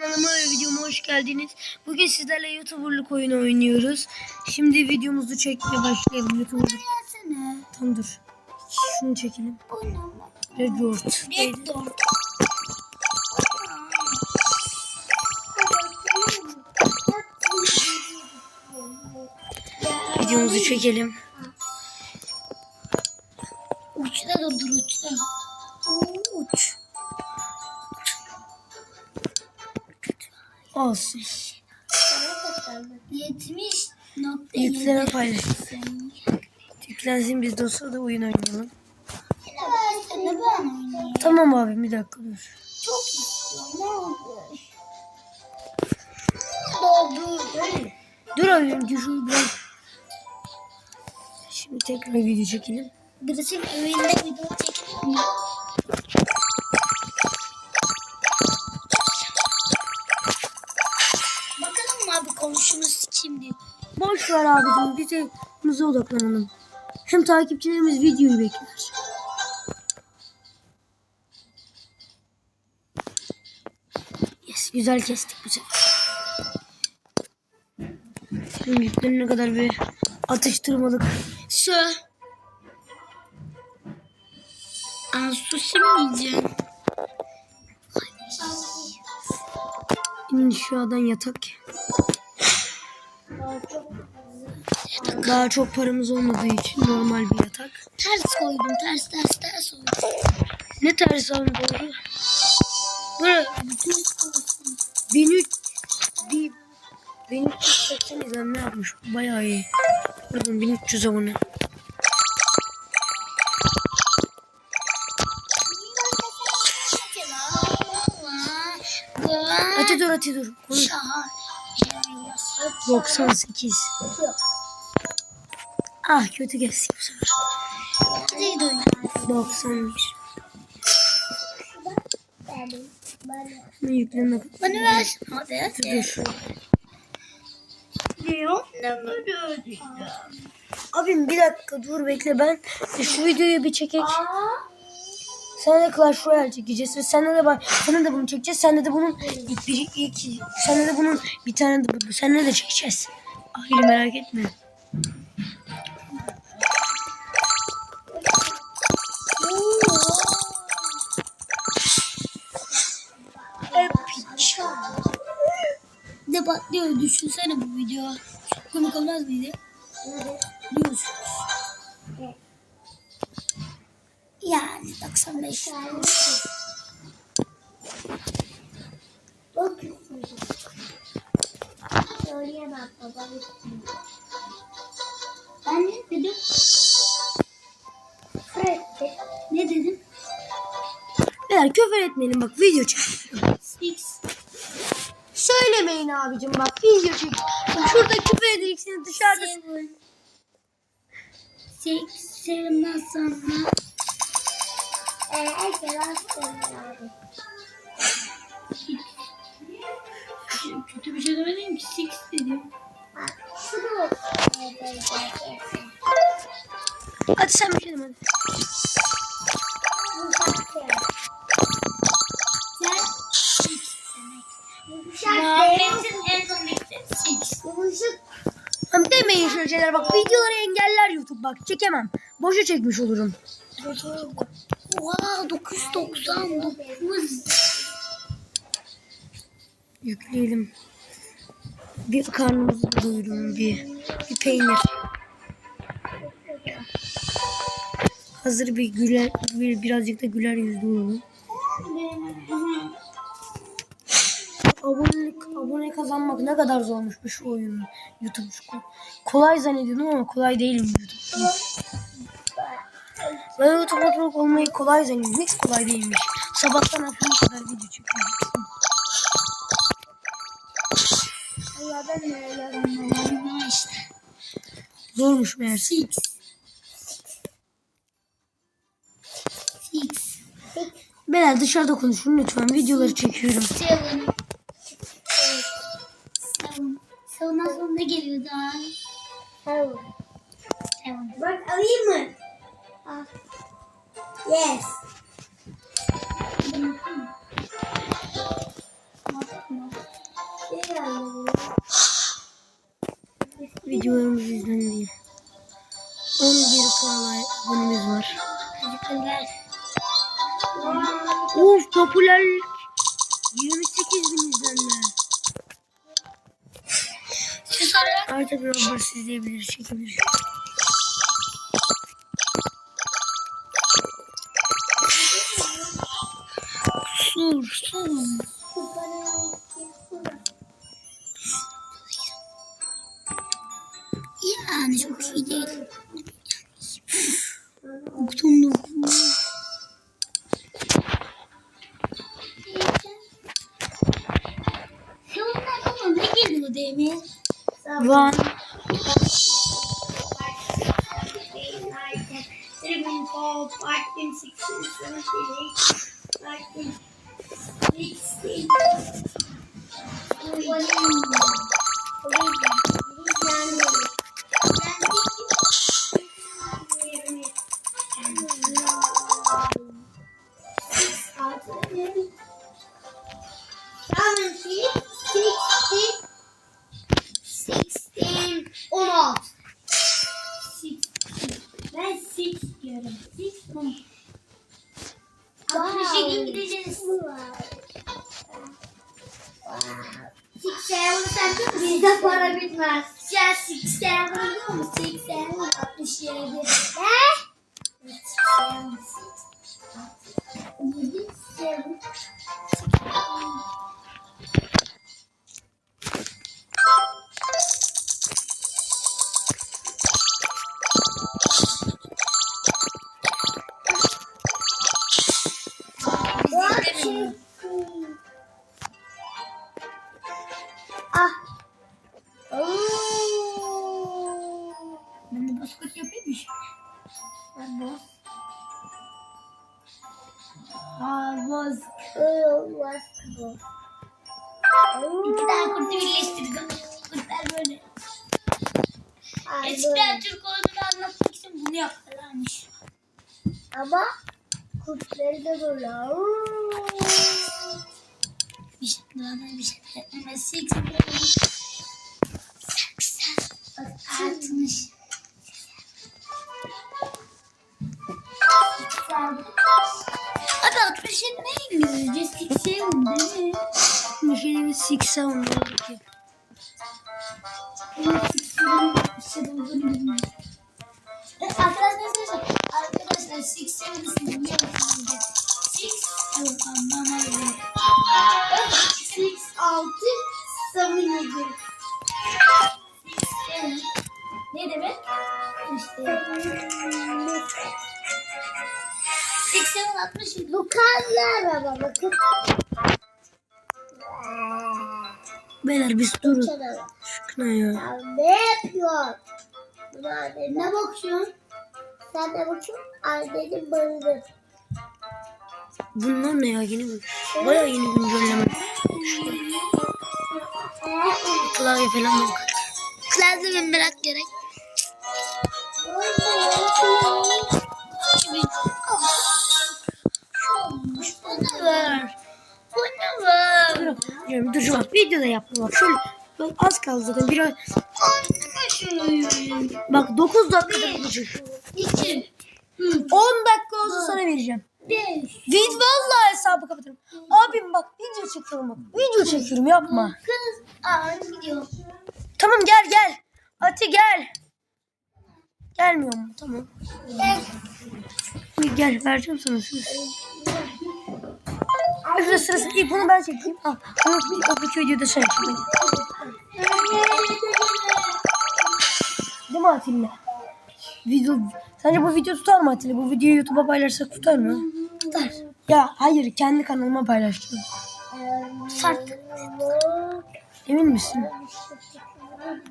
Kanalıma ve videoma hoş geldiniz. Bugün sizlerle YouTuber'lık oyunu oynuyoruz. Şimdi videomuzu çekmeye başlayalım. YouTuber'lık. Tam dur. Şunu çekelim. Red Road. Red Dot. Videomuzu çekelim. Olsun. 70 nokta Yükleme paylaş. Yüklensin biz de o sırada oyun oynayalım. Tamam abi bir dakika dur. Çok istiyorum. Ne olur. Doldur. Dur abi şu biraz. Şimdi tekrar video çekelim. Birisinin evinde video çekelim mi? Boş ver abicim bize bize odaklanalım. Hem takipçilerimiz videoyu bekler. Yes, güzel kestik bu sefer. Yüklerine kadar bir atıştırmalık. Su. Aa, sushi mi yiyeceksin? Şimdi şu yatak. Daha çok paramız olmadığı için normal bir yatak. Ters koydum. Ters ters ters oldu. Ne ters doğru? Böyle Bütün koysun. 1300 bir 1380 izlenme yapmış. Bayağı iyi. Pardon 1300 abone. Hadi dur. Konuş. 98. Ah kötü geçtik bu sefer. 91. Şimdi yüklenme Bana ver. Hadi. dur. Diyor. Ne böyle Abim bir dakika dur bekle ben şu videoyu bir çekek. Sen de Clash Royale çekeceğiz ve sen de bak sen de bunu çekeceğiz. Sen de bunun ilk bir iki sen de bunun bir tane de bu sen de çekeceğiz. Hayır merak etme. Ne patlıyor düşünsene bu video. Komik olmaz mıydı? Diyorsun. Yani 95. Söyleyemem baba. Ben ne dedim? Fred Ne dedim? Beyler küfür etmeyin bak video çek. Six. Söylemeyin abicim bak video çek. Şurada küfür edeceksiniz dışarıda. Seven. Six. Seven'dan sonra. Eee, Kötü bir şey demedim ki. Six dedim. Hadi sen bir şey deme hadi. Sen six demek. Muhabbetin en son bitti. Six. Hem demeyin şöyle şeyler bak videoları engeller YouTube bak çekemem. Boşa çekmiş olurum. Oha 999. Yükleyelim. Bir karnımızı doyurun bir, bir peynir. Hazır bir güler, bir, birazcık da güler yüzlü olalım. Abonelik, abone kazanmak ne kadar zormuş bu şu oyunu YouTube. Kolay zannediyordum ama kolay değilim YouTube. Ben oturup olmayı kolay zannediyordum. Hiç kolay değilmiş. Sabahtan akşama kadar video çekiyorum. Ya ben öyle işte. Zormuş meğerse. Six. Six. Beyler dışarıda konuşun lütfen. Videoları çekiyorum. Seven. Seven. Seven'dan sonra geliyor daha? Seven. Seven. Bak alayım mı? Al. Yes. Videolarımız izleniyor. 11k abonemiz var. Teşekkürler. Of popülerlik 28 bin izlenme. Artık Robert izleyebilir, çekebilir. Sur, sur. Yani çok iyi değil. Böyle. Bir şey daha bir şey. Six. Seksen. Altmış. Abi altmışın ne İngilizce? Seksen değil mi? Bir şey değil 80 60 lokallı araba bakın. Beyler biz durun. Şükran ya. ya. Ne yapıyorsun? Ne bakıyorsun? Sen de bakıyorsun. Annenin barıdır. Bunlar ne ya yeni bir bayağı yeni bir güncelleme. Klavye falan yok. Klavye merak gerek. Var? Bu ne var? Dur, dur, bak videoda yaptım bak şöyle bak az kaldı zaten biraz bak 9 dakikada buçuk İki. 10 dakika olsa sana vereceğim. Vid vallahi hesabı kapatırım abim bak video çekiyorum bak video çekiyorum yapma Kız. Aa gidiyor. tamam gel gel Ati gel gelmiyor mu tamam Gel. Gel vereceğim sana söz Sıra sırası iyi bunu ben çekeyim al bunu bir öbür videoda sen çek. Değil mi Atilla? Video, sence bu video tutar mı Atilla? Bu videoyu YouTube'a paylaşsak tutar mı? Tutar. Ya hayır kendi kanalıma paylaşacağım. Sart. Emin misin?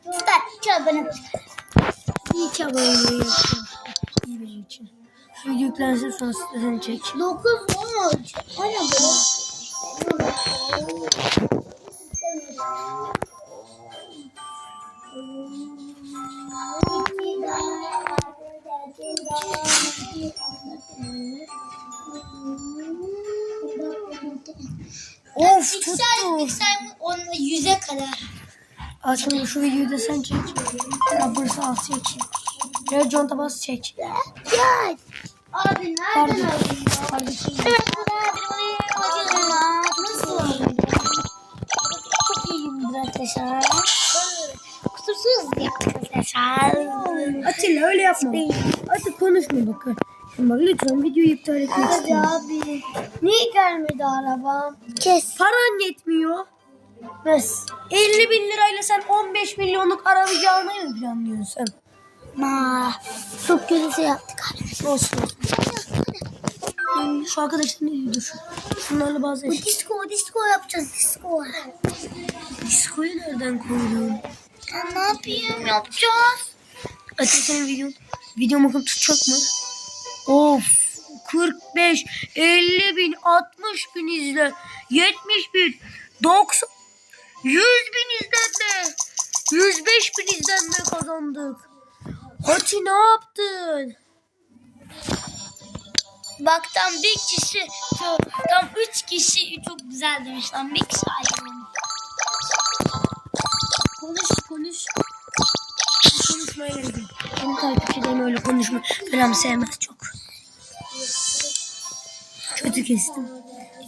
Tutar. Çal bana. İyi yaptın. İyi benim için. Video yüklensin sonra seni çek. Dokuz on olacak. O ne bu? Of Piksel, tuttu. piksel onunla yüze kadar. Şimdi şu videoyu da sen çek. Rubber'sı al çek. Ya conta bas çek. Gel. Abi nereden? Kardeşim. Evet burada benim Nasıl? Çok iyiyimdir arkadaşlar. Kusursuz yaptık arkadaşlar. Atilla öyle yapma. Artık konuşma bakın. Şimdi bak lütfen videoyu iptal etmek Hadi istiyorum. abi. Niye gelmedi arabam? Kes. Paran yetmiyor. Bas. 50 bin lirayla sen 15 milyonluk araba almayı mı planlıyorsun? Ma. Çok kötü şey yaptık arkadaşlar. Olsun olsun. Yani şu arkadaşlar ne diyor dur. Şunlarla bazı Bu disco disco yapacağız disco. Diskoyu nereden koydun? Ya ne yapayım yapacağız. Atilla senin videon, video bakın tutacak mı? Of 45, 50 bin, 60 bin izle, 70 bin, 90, 100 bin izlenme, 105 bin izlenme kazandık. Hati ne yaptın? Bak tam bir kişi, tam üç kişi çok güzel demiş. Tam bir kişi ayrılmış. Konuş konuş. Konuşmaya gerek yok. Benim takipçilerim öyle konuşma falan sevmez çok. Kötü kestim.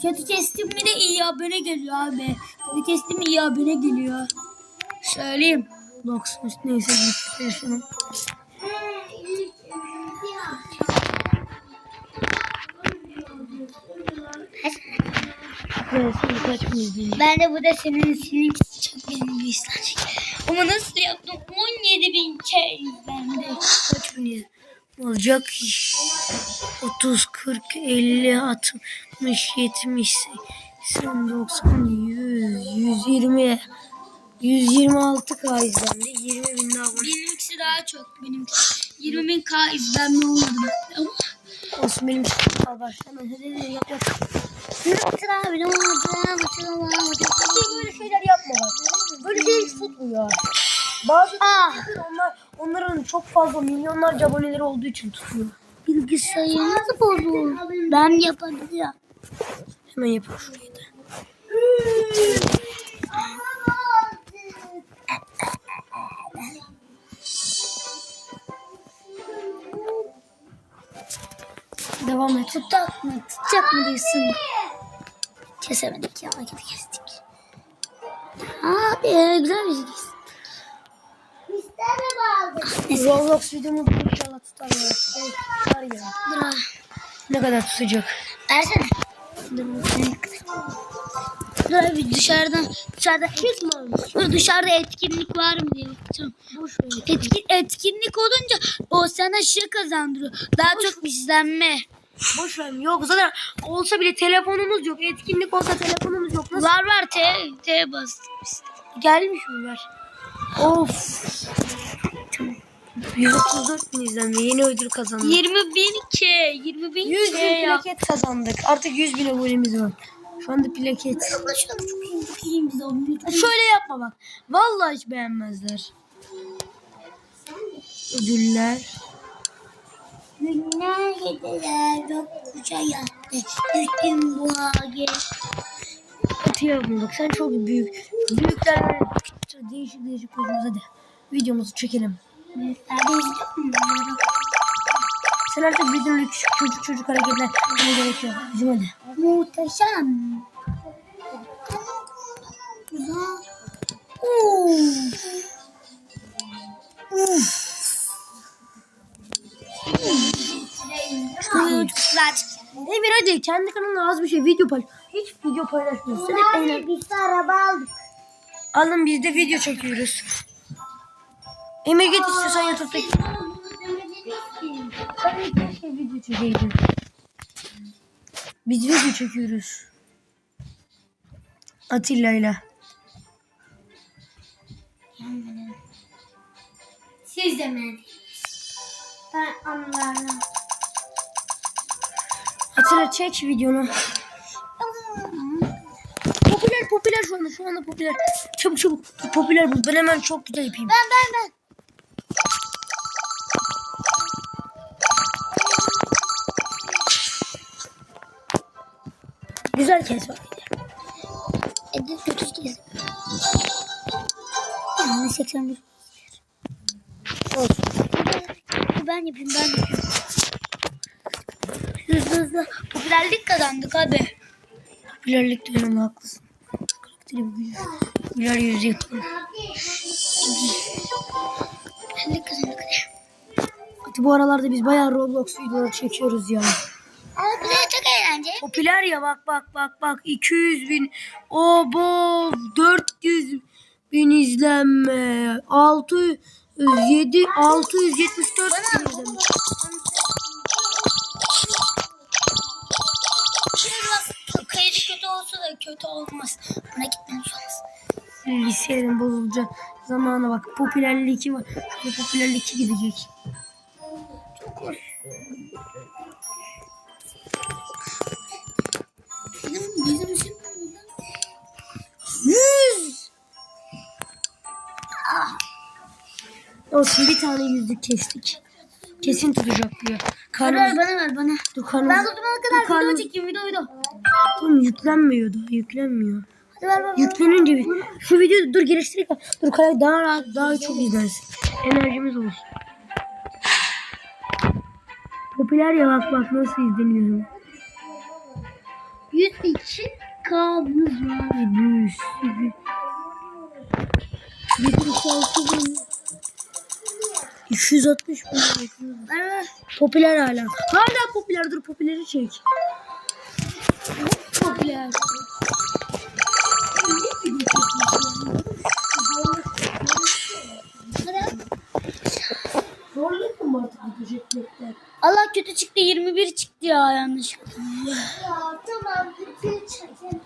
Kötü kestim mi de iyi abone geliyor abi. Kötü kestim mi iyi abone geliyor. Söyleyeyim. 93 neyse git şunu. İzleyecek? Ben de bu da senin senin çok benim bir izlenecek. Ama nasıl yaptım? 17 bin kere izlendi. Kaç bin olacak? 30, 40, 50, 60, 70, 80, 90, 100, 120, 126 k izlendi. 20 bin daha var. Benimkisi daha çok. Benimkisi 20 bin K izlenme olmadı. Ama Olsun benim al başlama. Hadi hadi yap yap. Yürütün abi ne oldu? Hatırlamadım. Böyle şeyler yapma bak. Böyle şey hiç tutmuyor. Bazı Ah. onlar onların çok fazla milyonlarca aboneleri olduğu için tutuyor. Bilgisayarınızı bozuldu. Ben yapacağım. Hemen yapın şurayı da. Devam et. Tutacak mı? Tutacak mı diyorsun? Kesemedik ya. Vakit kestik. Abi güzel bir şey kestik. İsteme bağlı. Roblox videomu inşallah tutar ya. Şey, Tutar ya. Dur abi. Ne kadar tutacak? Versene. Dur bakayım. Dur abi dışarıdan dışarıda Kes mi dur dışarıda etkinlik var mı diye bakacağım. Boş ver. Etkin, etkinlik olunca o sana şey kazandırıyor. Daha çok izlenme. Boş ver. Yok zaten olsa bile telefonumuz yok. Etkinlik olsa telefonumuz yok. Nasıl Var var T, T bastım işte. gelmiş mi var? Of. 134 bin izlenme. Yeni ödül kazandık. 20 bin K, 20 bin 100 K bin plaket kazandık. Artık 100 bin abonemiz var. Anda plaket. Şöyle yapma bak. Vallahi hiç beğenmezler. Ödüller. Günler geceler yokuşa yattı. Düştüm bu. Kötü yapma bak. Sen çok büyük. Büyükler değişik değişik koyuyoruz hadi. Videomuzu çekelim. Sen artık videonun küçük çocuk çocuk hareketler ne gerekiyor. Bizim hadi. Muhteşem. Güzel. Çok güzel çıktı. Emir hadi kendi kanalına az bir şey video paylaş. Hiç video paylaşmıyorsun. Hep eğlen. biz de araba aldık. Alın biz de video çekiyoruz. Emir git istiyorsan YouTube'daki. Sen de keşke video çekeydin. Biz video çekiyoruz. Atilla ile. Siz de mi? Ben anlarım. Atilla çek videonu. Popüler popüler şu anda şu anda popüler. Çabuk çabuk popüler bul. Ben hemen çok güzel yapayım. Ben ben ben. Güzel kes bak. Edit kötü kes. Yani 81. Olsun. Ben yapayım ben yapayım. Hızlı hızlı. Popülerlik kazandık abi. Popülerlik diyorum haklısın. Karakteri. Güler yüzü yapalım. Popülerlik kazandık. Hadi bu aralarda biz bayağı Roblox videoları çekiyoruz ya. Ama bu da çok eğlenceli. Popüler ya bak bak bak bak 200 bin o bu 400 bin izlenme 607 674 bin izlenme. Kayıcı kötü olsa da kötü olmaz. Buna gitmemiz olmaz. Bilgisayarın bozulacak zamana bak popülerlik 2 var. Popülerlik 2 gidecek. Bizim, Yüz. Ah. Olsun bir tane yüzlük kestik. Kesin tutacak diyor. Karnımız... Ver bana ver bana. Dur karnımız... Ben tutmana kadar Dur, karnımız... video çekeyim video video. Tamam yüklenmiyor daha yüklenmiyor. Hadi ver bana. Yüklenince bir... Şu videoyu dur geliştirip Dur kanal daha rahat daha çok izlersin. Enerjimiz olsun. Popüler ya bak bak nasıl izleniyorum. 102 kabus var bir sürü. Bin. Popüler hala. Hala popüler dur popüleri çek. Popüler. Zorluyor mu artık bu çekmekten? Allah kötü çıktı 21 çıktı ya yanlış. Ya tamam bütün çekin.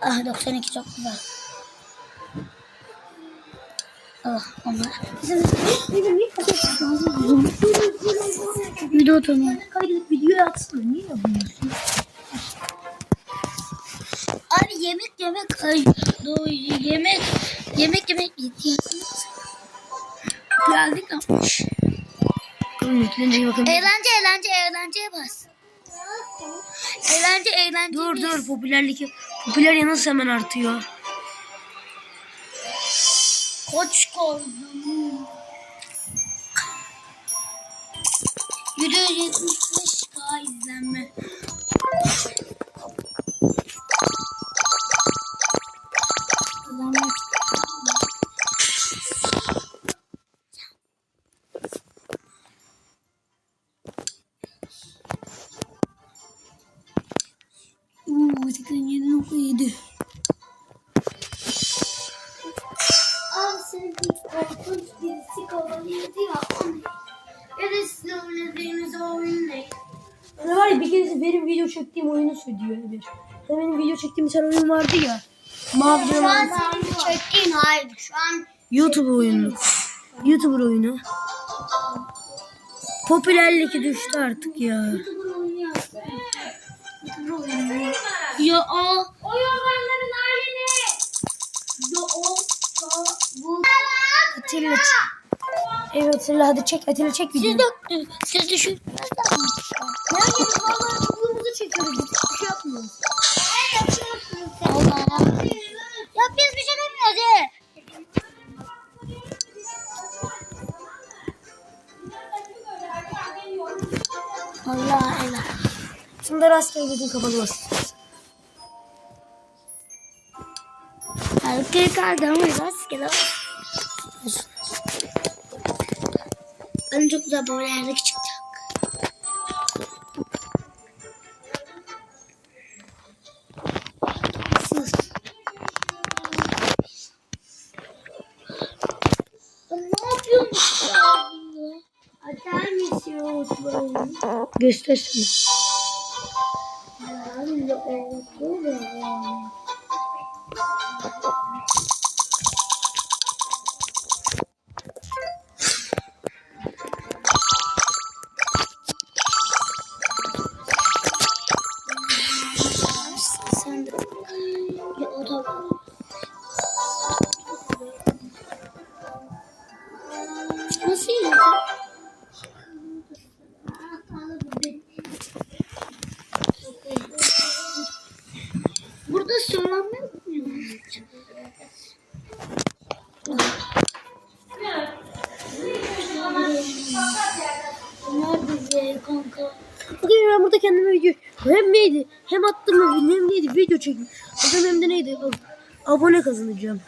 Ah 92 çok güzel. Ah onlar. Video tanıyor. Kaydedip videoya atsana. Niye yapıyorsun? Abi yemek yemek ay yemek yemek yemek yedi Geldik ama. Oğlum yüklenince bakın. Eğlence eğlence eğlenceye bas. Eğlence eğlence. Dur dur popülerlik. Popüler nasıl hemen artıyor? Koç koydum. 175k izlenme. Vardı ya. Mavi Şu an canavar. senin çektiğin hayır. Şu an YouTube oyunu. YouTuber oyunu. Popülerlik düştü artık ya. Ya o O yorganların hali ne? Ya o bu. Atilla. Evet Atilla hadi çek Atilla çek siz videoyu. de siz düşün. Ne yapıyoruz valla okulumuzu çekiyoruz. Hiçbir şey yapmıyoruz. Sen? Allah. Ya biz bir şey demiyoruz he. Allah Allah. Şimdi rastgele gözün kapalı olsun. Herkes kaldı ama rastgele. Benim çok güzel böyle yerdeki çıkacak. Sus. Ne yapıyorsun ya? Atar mısın o Göstersene. Çektim. Adam hem de neydi Ab- abone kazanacağım.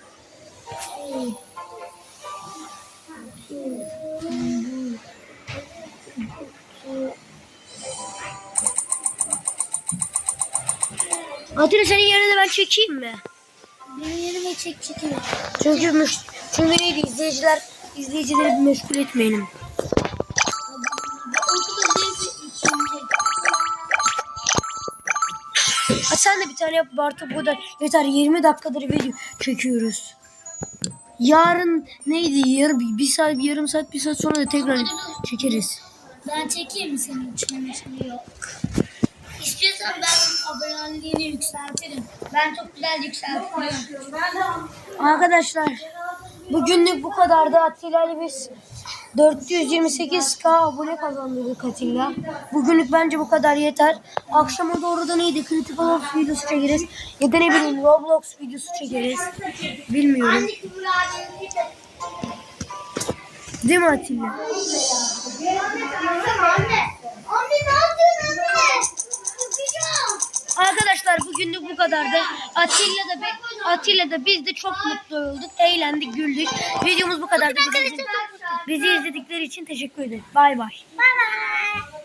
Atilla senin yerine ben çekeyim mi? Benim yerime çek çekiyor. Çünkü müş- çünkü neydi izleyiciler izleyicileri meşgul etmeyelim. Sen de bir tane yap Bartu bu da yeter 20 dakikadır video çekiyoruz. Yarın neydi? Yarın bir, bir saat, bir yarım saat, bir saat sonra da tekrar çekeriz. Ben çekeyim mi senin için? Yok. İstiyorsan ben aboneliğini yükseltirim. Ben çok güzel yükseltiyorum. Arkadaşlar bugünlük bu kadardı. Atilla biz 428k abone kazandırdık Atilla. Bugünlük bence bu kadar yeter. Akşama doğru da neydi? Critical Ops videosu çekeriz. Ya da ne bileyim Roblox videosu çekeriz. Bilmiyorum. Değil mi Atilla? Arkadaşlar bugünlük bu kadardı. Atilla da Atilla da biz de çok mutlu olduk. Eğlendik, güldük. Videomuz bu kadardı. Bizi, bizi izledikleri için teşekkür ederim. Bay bay. Bye bye.